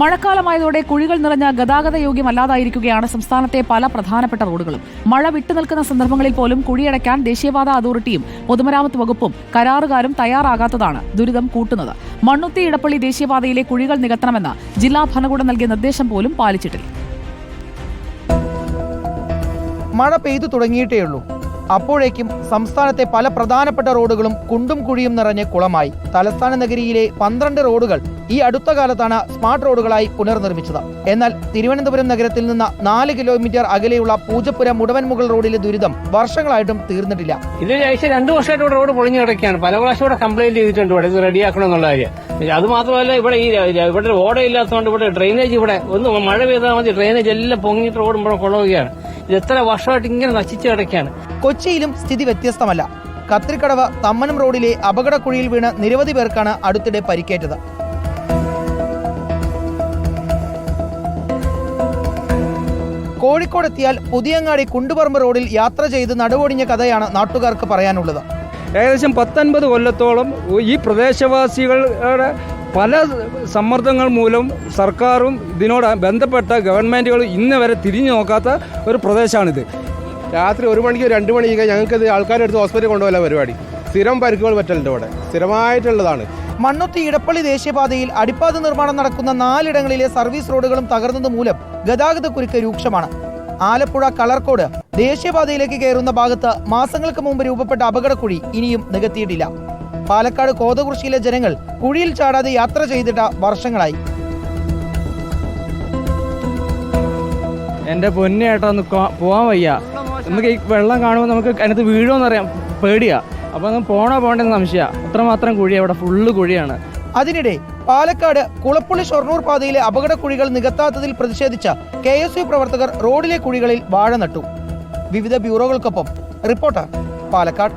മഴക്കാലമായതോടെ കുഴികൾ നിറഞ്ഞ ഗതാഗത യോഗ്യമല്ലാതായിരിക്കുകയാണ് സംസ്ഥാനത്തെ പല പ്രധാനപ്പെട്ട റോഡുകളും. മഴ വിട്ടുനിൽക്കുന്ന സന്ദർഭങ്ങളിൽ പോലും കുഴിയടയ്ക്കാൻ ദേശീയപാത അതോറിറ്റിയും പൊതുമരാമത്ത് വകുപ്പും കരാറുകാരും തയ്യാറാകാത്തതാണ് ദുരിതം കൂട്ടുന്നത്. മണ്ണുത്തി ഇടപ്പള്ളി ദേശീയപാതയിലെ കുഴികൾ നികത്തണമെന്ന ജില്ലാ ഭരണകൂടം നൽകിയ നിർദ്ദേശം പോലും പാലിച്ചിട്ടില്ല. മഴ പെയ്തു തുടങ്ങിയിട്ടേയുള്ളൂ. അപ്പോഴേക്കും സംസ്ഥാനത്തെ പല പ്രധാനപ്പെട്ട റോഡുകളും കുണ്ടും കുഴിയും നിറഞ്ഞ് കുളമായി. തലസ്ഥാന നഗരിയിലെ പന്ത്രണ്ട് റോഡുകൾ ഈ അടുത്ത കാലത്താണ് സ്മാർട്ട് റോഡുകളായി പുനർനിർമ്മിച്ചത്. എന്നാൽ തിരുവനന്തപുരം നഗരത്തിൽ നിന്ന് നാല് കിലോമീറ്റർ അകലെയുള്ള പൂജപ്പുര മുടവൻമുകൾ റോഡിലെ ദുരിതം വർഷങ്ങളായിട്ടും തീർന്നിട്ടില്ല. ഇത് ഏകദേശം രണ്ടു വർഷമായിട്ട് റോഡ് പൊളിഞ്ഞു കിടക്കുകയാണ്. പല പ്രാവശ്യം കംപ്ലൈന്റ് ചെയ്തിട്ടുണ്ട് ഇവിടെ. ഇത് റെഡിയാക്കണം എന്നുള്ള കാര്യം. അത് മാത്രമല്ല ഇവിടെ ഈ ഇവിടെ ഓടയില്ലാത്തതുകൊണ്ട് ഇവിടെ ഡ്രെയിനേജ് ഇവിടെ ഒന്ന് മഴ പെയ്താൽ മതി. ഡ്രെയിനേജ് എല്ലാം പൊങ്ങിയിട്ട് റോഡ് ഇവിടെ കൊള്ളുകയാണ് ഇത് എത്ര വർഷമായിട്ട് ഇങ്ങനെ നശിച്ചു കിടക്കുകയാണ്. കൊച്ചിയിലും സ്ഥിതി വ്യത്യസ്തമല്ല. കത്രിക്കടവ് തമ്മനം റോഡിലെ അപകടക്കുഴിയിൽ വീണ് നിരവധി പേർക്കാണ് അടുത്തിടെ പരിക്കേറ്റത്. കോഴിക്കോടെത്തിയാൽ പുതിയങ്ങാടി കുണ്ടുപറമ്പ് റോഡിൽ യാത്ര ചെയ്ത് നടുവൊടിഞ്ഞ കഥയാണ് നാട്ടുകാർക്ക് പറയാനുള്ളത്. ഏകദേശം പത്തൊൻപത് കൊല്ലത്തോളം ഈ പ്രദേശവാസികളുടെ പല സമ്മർദ്ദങ്ങൾ മൂലം സർക്കാരും ഇതിനോട് ബന്ധപ്പെട്ട ഗവൺമെന്റുകളും ഇന്ന് വരെ തിരിഞ്ഞു നോക്കാത്ത ഒരു പ്രദേശമാണിത്. രാത്രി ഒരു മണിക്ക് രണ്ട് മണിക്ക് ഞങ്ങൾക്ക് ആൾക്കാരെടുത്ത് ഹോസ്പിറ്റലിൽ കൊണ്ടുപോകാൻ പരിപാടി. സ്ഥിരം പരിക്കുകൾ പറ്റലുണ്ട് ഇവിടെ. സ്ഥിരമായിട്ടുള്ളതാണ്. മണ്ണുത്തി ഇടപ്പള്ളി ദേശീയപാതയിൽ അടിപ്പാത നിർമ്മാണം നടക്കുന്ന നാലിടങ്ങളിലെ സർവീസ് റോഡുകളും തകർന്നത് മൂലം ഗതാഗതക്കുരുക്ക് രൂക്ഷമാണ്. ആലപ്പുഴ കളർക്കോട് ദേശീയപാതയിലേക്ക് കയറുന്ന ഭാഗത്ത് മാസങ്ങൾക്ക് മുമ്പ് രൂപപ്പെട്ട അപകടക്കുഴി ഇനിയും നികത്തിയിട്ടില്ല. പാലക്കാട് കോതകുറിശ്ശിയിലെ ജനങ്ങൾ കുഴിയിൽ ചാടാതെ യാത്ര ചെയ്തിട്ട് വർഷങ്ങളായി. എന്റെ പൊന്നേട്ടാ ഒന്ന് പോവാൻ വയ്യ. നമുക്ക് ഈ വെള്ളം കാണുമ്പോൾ നമുക്ക് അതിനകത്ത് വീഴുമെന്ന് അറിയാം. പേടിയാ. അപ്പോൾ ഒന്ന് പോണോ പോകേണ്ടെന്ന് സംശയമാണ് അത്രമാത്രം കുഴി അവിടെ ഫുള്ള് കുഴിയാണ്. അതിനിടെ പാലക്കാട് കുളപ്പുള്ളി ഷൊർണൂർ പാതയിലെ അപകടക്കുഴികൾ നികത്താത്തതിൽ പ്രതിഷേധിച്ച കെ എസ് യു പ്രവർത്തകർ റോഡിലെ കുഴികളിൽ വാഴ നട്ടു. വിവിധ ബ്യൂറോകൾക്കൊപ്പം റിപ്പോർട്ടർ പാലക്കാട്.